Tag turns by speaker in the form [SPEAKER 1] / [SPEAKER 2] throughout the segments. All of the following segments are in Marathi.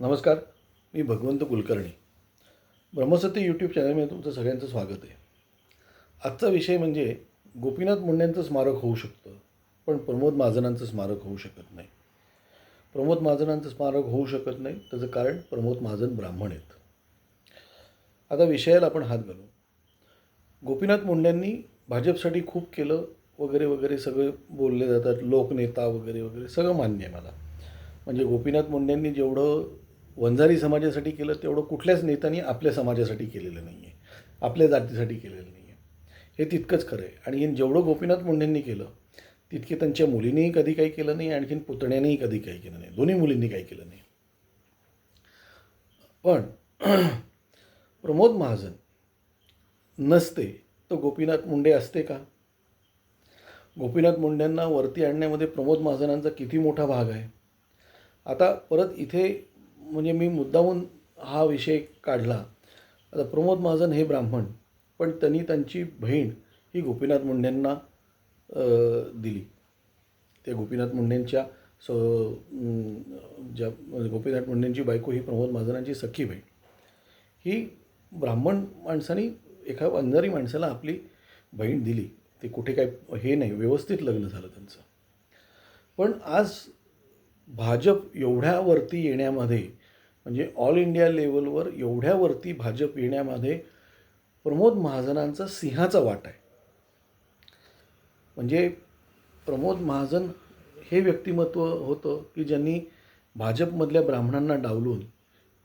[SPEAKER 1] नमस्कार मी भगवंत कुलकर्णी. ब्रह्मसत्य यूट्यूब चॅनलमध्ये तुमचं सगळ्यांचं स्वागत आहे. आजचा विषय म्हणजे गोपीनाथ मुंडेंचं स्मारक होऊ शकतं पण प्रमोद महाजनांचं स्मारक होऊ शकत नाही. प्रमोद महाजनांचं स्मारक होऊ शकत नाही त्याचं कारण प्रमोद महाजन ब्राह्मण आहेत. आता विषयाला आपण हात घालू. गोपीनाथ मुंडेंनी भाजपसाठी खूप केलं वगैरे वगैरे सगळं बोलले जातात लोकनेता वगैरे वगैरे सगळं मान्य आहे मला. म्हणजे गोपीनाथ मुंडेंनी जेवढं वंजारी समाजासाठी केलं तेवढं कुठल्याच नेत्यांनी आपल्या समाजासाठी केलेलं नाही आहे आपल्या जातीसाठी केलेलं नाही आहे हे तितकंच खरं आहे. आणि हे जेवढं गोपीनाथ मुंडेंनी केलं तितके त्यांच्या मुलींनीही कधी काही केलं नाही आणखीन पुतण्यानेही कधी काही केलं नाही. दोन्ही मुलींनी काही केलं नाही. पण प्रमोद महाजन नसते तर गोपीनाथ मुंडे असते का? गोपीनाथ मुंडेंना वरती आणण्यामध्ये प्रमोद महाजनांचा किती मोठा भाग आहे? आता परत इथे म्हणजे मी मुद्दामून हा विषय काढला. आता प्रमोद महाजन हे ब्राह्मण पण त्यांनी त्यांची बहीण ही गोपीनाथ मुंडेंना दिली. त्या गोपीनाथ मुंडेंच्या स ज्या म्हणजे गोपीनाथ मुंडेंची बायको ही प्रमोद महाजनांची सख्खी बहीण. ही ब्राह्मण माणसाने एका अंधारी माणसाला आपली बहीण दिली. ते कुठे काय हे नाही व्यवस्थित लग्न झालं त्यांचं. पण आज भाजप एवढ्यावरती येण्यामध्ये म्हणजे ऑल इंडिया लेवलवर एवढ्यावरती भाजप येण्यामध्ये प्रमोद महाजनांचा सिंहाचा वाटा आहे. म्हणजे प्रमोद महाजन हे व्यक्तिमत्व होतं की ज्यांनी भाजपमधल्या ब्राह्मणांना डावलून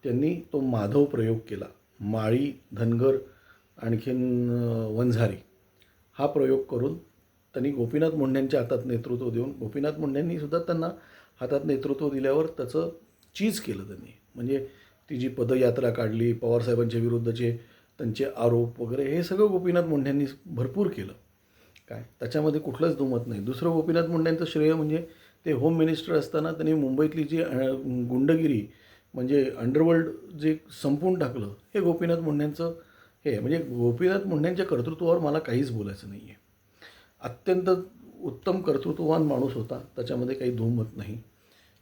[SPEAKER 1] त्यांनी तो माधव प्रयोग केला. माळी धनगर आणखीन वंझारी हा प्रयोग करून त्यांनी गोपीनाथ मुंडेंच्या हातात नेतृत्व देऊन गोपीनाथ मुंडेंनी सुद्धा त्यांना हातात नेतृत्व दिल्यावर त्याचं चीज केलं त्यांनी. म्हणजे ती जी पदयात्रा काढली पवारसाहेबांच्या विरुद्धचे त्यांचे आरोप वगैरे हे सगळं गोपीनाथ मुंडेंनी भरपूर केलं. काय? त्याच्यामध्ये कुठलंच दुमत नाही. दुसरं गोपीनाथ मुंड्यांचं श्रेय म्हणजे ते होम मिनिस्टर असताना त्यांनी मुंबईतली जी गुंडगिरी म्हणजे अंडरवर्ल्ड जे संपून टाकलं हे गोपीनाथ मुंड्यांचं हे आहे. म्हणजे गोपीनाथ मुंड्यांच्या कर्तृत्वावर मला काहीच बोलायचं नाही आहे अत्यंत उत्तम कर्तृत्ववान माणूस होता. त्याच्यामध्ये काही दुमत नाही.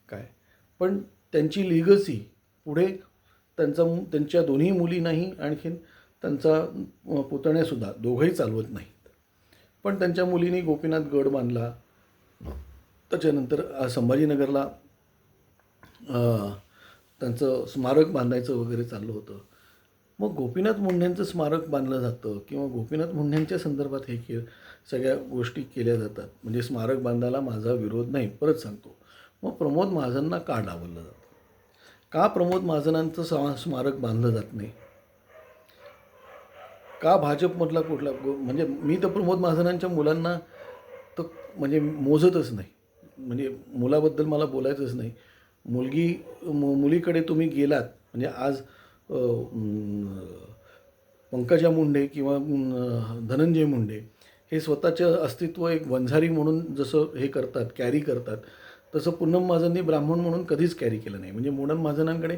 [SPEAKER 1] काय? पण त्यांची लिगसी पुढे त्यांचा मु- त्यांच्या दोन्ही मुली नाही आणखीन त्यांचा पुतण्यासुद्धा दोघंही चालवत नाहीत. पण त्यांच्या मुलीने गोपीनाथ गड बांधला. त्याच्यानंतर संभाजीनगरला त्यांचं स्मारक बांधायचं वगैरे चाललं होतं. मग गोपीनाथ मुंडेंचं स्मारक बांधलं जातं किंवा गोपीनाथ मुंडेंच्या संदर्भात हे के सगळ्या गोष्टी केल्या जातात. म्हणजे स्मारक बांधायला माझा विरोध नाही परत सांगतो. मग प्रमोद महाजनना का डावललं? जातं का प्रमोद महाजनांचं सा स्मारक बांधलं जात नाही? का भाजपमधला कुठला म्हणजे मी तर प्रमोद महाजनांच्या मुलांना तर म्हणजे मोजतच नाही. म्हणजे मुलाबद्दल मला बोलायचंच नाही. मुलगी मु मुलीकडे तुम्ही गेलात म्हणजे आज पंकजा मुंडे किंवा धनंजय मुंडे हे स्वतःचं अस्तित्व एक वंझारी म्हणून जसं हे करतात कॅरी करतात तसं पूनम महाजननी ब्राह्मण म्हणून कधीच कॅरी केलं नाही. म्हणजे पूनम महाजनांकडे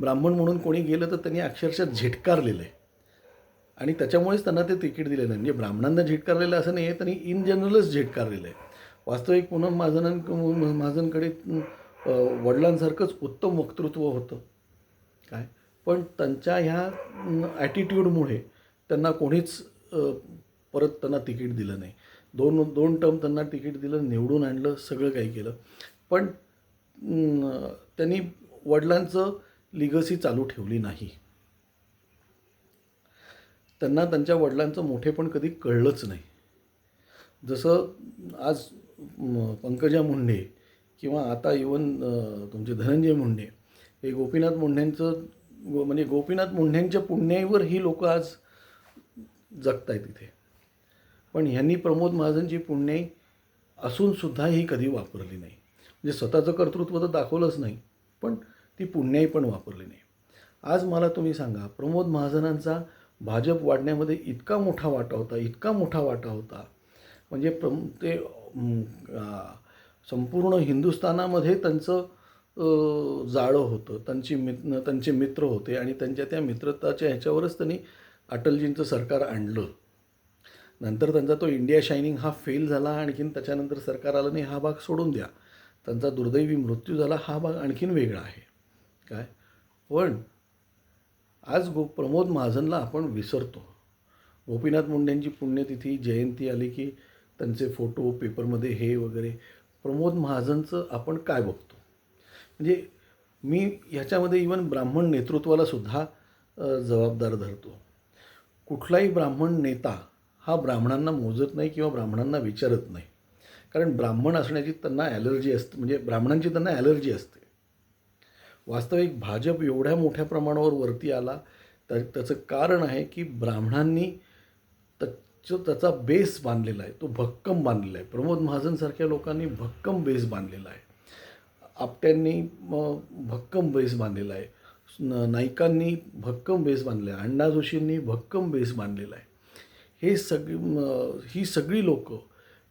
[SPEAKER 1] ब्राह्मण म्हणून कोणी गेलं तर त्यांनी अक्षरशः झिटकारलेलं आहे. आणि त्याच्यामुळेच त्यांना ते तिकीट दिलेलं आहे. म्हणजे ब्राह्मणांना झिटकारलेलं असं नाही आहे त्यांनी इन जनरलच झिटकारलेलं आहे. वास्तविक पूनम महाजनां महाजनकडे वडिलांसारखंच उत्तम वक्तृत्व होतं. काय? पण त्यांच्या ह्या ॲटिट्यूडमुळे त्यांना कोणीच परत त्यांना तिकीट दिलं नाही. दोन दोन टर्म त्यांना तिकीट दिलं निवडून आणलं सगळं काही केलं. पण त्यांनी वडिलांचं लिगसी चालू ठेवली नाही. त्यांना त्यांच्या वडिलांचं मोठेपण कधी कळलंच नाही. जसं आज पंकजा मुंडे किंवा आता इवन तुमचे धनंजय मुंडे हे गोपीनाथ मुंडेंचं गो म्हणजे गोपीनाथ मुंडेंच्या पुण्याईवर ही लोक आज जगत आहेत इथे. पण ह्यांनी प्रमोद महाजनची पुण्याई असूनसुद्धा ही कधी वापरली नाही. म्हणजे स्वतःचं कर्तृत्व तर दाखवलंच नाही पण ती पुण्याई पण वापरली नाही. आज मला तुम्ही सांगा प्रमोद महाजनांचा भाजप वाढण्यामध्ये इतका मोठा वाटा होता इतका मोठा वाटा होता. म्हणजे प्रम ते संपूर्ण हिंदुस्थानामध्ये त्यांचं जाळं होतं त्यांची मित त्यांचे मित्र होते आणि त्यांच्या त्या मित्रताच्या ह्याच्यावरच त्यांनी अटलजींचं सरकार आणलं. नंतर त्यांचा तो इंडिया शायनिंग हा फेल झाला आणखीन त्याच्यानंतर सरकार आलं नाही हा भाग सोडून द्या. त्यांचा दुर्दैवी मृत्यू झाला हा भाग आणखीन वेगळा आहे. काय? पण आज गो प्रमोद महाजनला आपण विसरतो. गोपीनाथ मुंडेंची पुण्यतिथी जयंती आली की त्यांचे फोटो पेपरमध्ये हे वगैरे. प्रमोद महाजनचं आपण काय बघतो? म्हणजे मी ह्याच्यामध्ये इवन ब्राह्मण नेतृत्वाला सुद्धा जबाबदार धरतो. कुठलाही ब्राह्मण नेता हा ब्राह्मणांना मोजत नाही किंवा ब्राह्मणांना विचारत नाही. कारण ब्राह्मण असण्याची त्यांना ॲलर्जी असते म्हणजे ब्राह्मणांची त्यांना ॲलर्जी असते. वास्तविक भाजप एवढ्या मोठ्या प्रमाणावर वरती आला तर त्याचं कारण आहे की ब्राह्मणांनी त्याचं त्याचा बेस बांधलेला आहे तो भक्कम बांधलेला आहे. प्रमोद महाजनसारख्या लोकांनी भक्कम बेस बांधलेला आहे. आपट्यांनी भक्कम बेस बांधलेला आहे. नायकांनी भक्कम बेस बांधलेला आहे. अण्णा जोशींनी भक्कम बेस बांधलेला आहे. हे सगळी ही सगळी लोक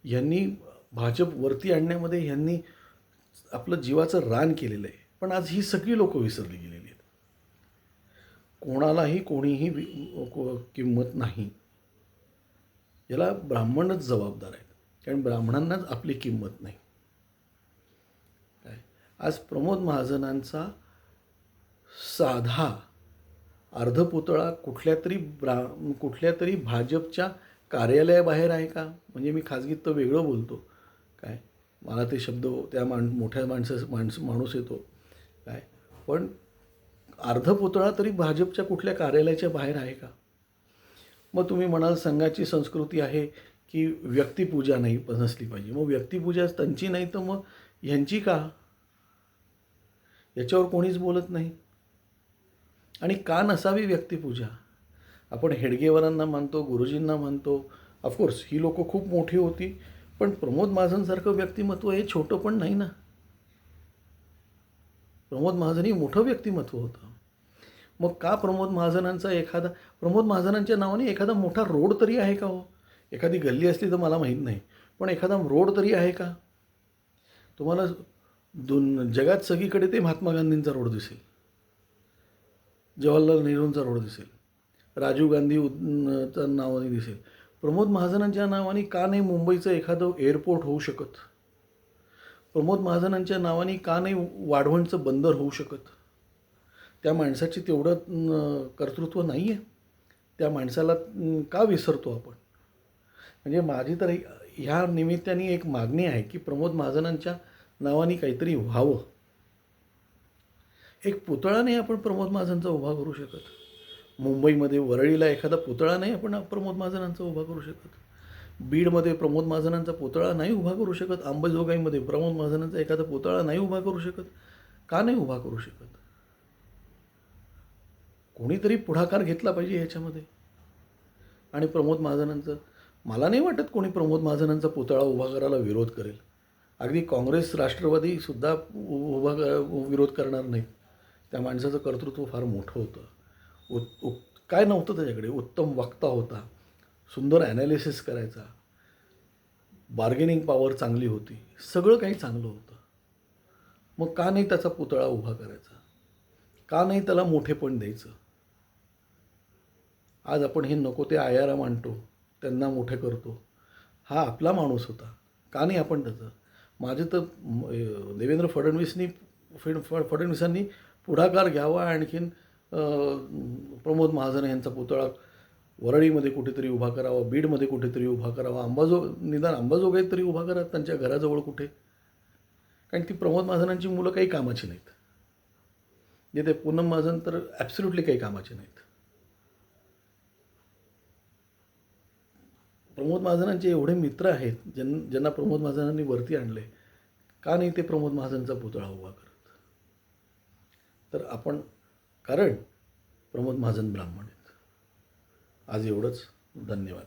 [SPEAKER 1] यांनी भाजप वरती आणण्यामध्ये ह्यांनी आपलं जीवाचं रान केलेलं आहे. पण आज ही सगळी लोक विसरली गेलेली आहेत. कोणालाही कोणीही किंमत नाही. याला ब्राह्मणच जबाबदार आहेत. कारण ब्राह्मणांनाच आपली किंमत नाही. काय? आज प्रमोद महाजनांचा साधा अर्धपुतळा कुठल्या तरी ब्रा कुठल्या तरी भाजपच्या कार्यालयाबाहेर आहे का? म्हणजे मी खाजगीत तर वेगळं बोलतो. काय? मला ते शब्द त्या माण मोठ्या माणसं माणस माणूस येतो. काय? पण अर्धपुतळा तरी भाजपच्या कुठल्या कार्यालयाच्या बाहेर आहे का? मग तुम्ही म्हणाल संघाची संस्कृती आहे की व्यक्तिपूजा नाही नसली पाहिजे. मग व्यक्तिपूजा त्यांची नाही तर मग ह्यांची का? याच्यावर कोणीच बोलत नाही. आणि का नसावी व्यक्तिपूजा? आपण हेडगेवारांना मानतो गुरुजींना मानतो ऑफकोर्स ही लोकं खूप मोठी होती. पण प्रमोद महाजनसारखं व्यक्तिमत्व हे छोटं पण नाही ना. प्रमोद महाजन हे मोठं व्यक्तिमत्व होतं. मग का प्रमोद महाजनांचा एखादा प्रमोद महाजनांच्या नावाने एखादा मोठा रोड तरी आहे का हो? एखादी गल्ली असली तर मला माहीत नाही. पण एखादा रोड तरी आहे का? तुम्हाला दोन जगात सगळीकडे ते महात्मा गांधींचा रोड दिसेल. जवाहरलाल नेहरूंचा रोड दिसेल. राजीव गांधी चा नावाने दिसेल. प्रमोद महाजनांच्या नावाने का नाही मुंबईचं एखादं एअरपोर्ट होऊ शकत? प्रमोद महाजनांच्या नावाने का नाही वाढवणचं बंदर होऊ शकत? त्या माणसाची तेवढं कर्तृत्व नाही आहे त्या माणसाला का विसरतो आपण? म्हणजे माझी तर ह्या निमित्ताने एक मागणी आहे की प्रमोद महाजनांच्या नावाने काहीतरी व्हावं. एक पुतळा नाही आपण प्रमोद महाजनचा उभा करू शकत. मुंबईमध्ये वरळीला एखादा पुतळा नाही आपण प्रमोद महाजनांचा उभा करू शकत. बीडमध्ये प्रमोद महाजनांचा पुतळा नाही उभा करू शकत. अंबेजोगाईमध्ये प्रमोद महाजनांचा एखादा पुतळा नाही उभा करू शकत. का नाही उभा करू शकत? कोणीतरी पुढाकार घेतला पाहिजे ह्याच्यामध्ये आणि प्रमोद महाजनांचं मला नाही वाटत कोणी प्रमोद महाजनांचा पुतळा उभा करायला विरोध करेल. अगदी काँग्रेस राष्ट्रवादीसुद्धा उ- उभा विरोध करणार नाही. त्या माणसाचं कर्तृत्व फार मोठं होतं. उत् काय नव्हतं त्याच्याकडे? उत्तम वक्ता होता. सुंदर ॲनालिसिस करायचा. बार्गेनिंग पॉवर चांगली होती. सगळं काही चांगलं होतं. मग का नाही त्याचा पुतळा उभा करायचा? का नाही त्याला मोठेपण द्यायचं? आज आपण हे नको ते आयारा मांडतो त्यांना मोठे करतो. हा आपला माणूस होता. का नाही आपण त्याचं? माझे तर देवेंद्र फडणवीसनी फडणवीसांनी पुढाकार घ्यावा आणखीन प्रमोद महाजन यांचा पुतळा वरळीमध्ये कुठेतरी उभा करावा बीडमध्ये कुठेतरी उभा करावा अंबाजो निदान अंबाजोगाईत तरी उभा करा त्यांच्या घराजवळ कुठे? कारण ती प्रमोद महाजनांची मुलं काही कामाची नाहीत. जे ते पूनम महाजन तर ॲब्सल्युटली काही कामाचे नाहीत. प्रमोद महाजनांचे एवढे मित्र आहेत ज्यां ज्यांना प्रमोद महाजनांनी वरती आणले का नाही ते प्रमोद महाजनचा पुतळा उभा करत? तर आपण कारण प्रमोद महाजन ब्राह्मण आहेत. आज एवढंच. धन्यवाद.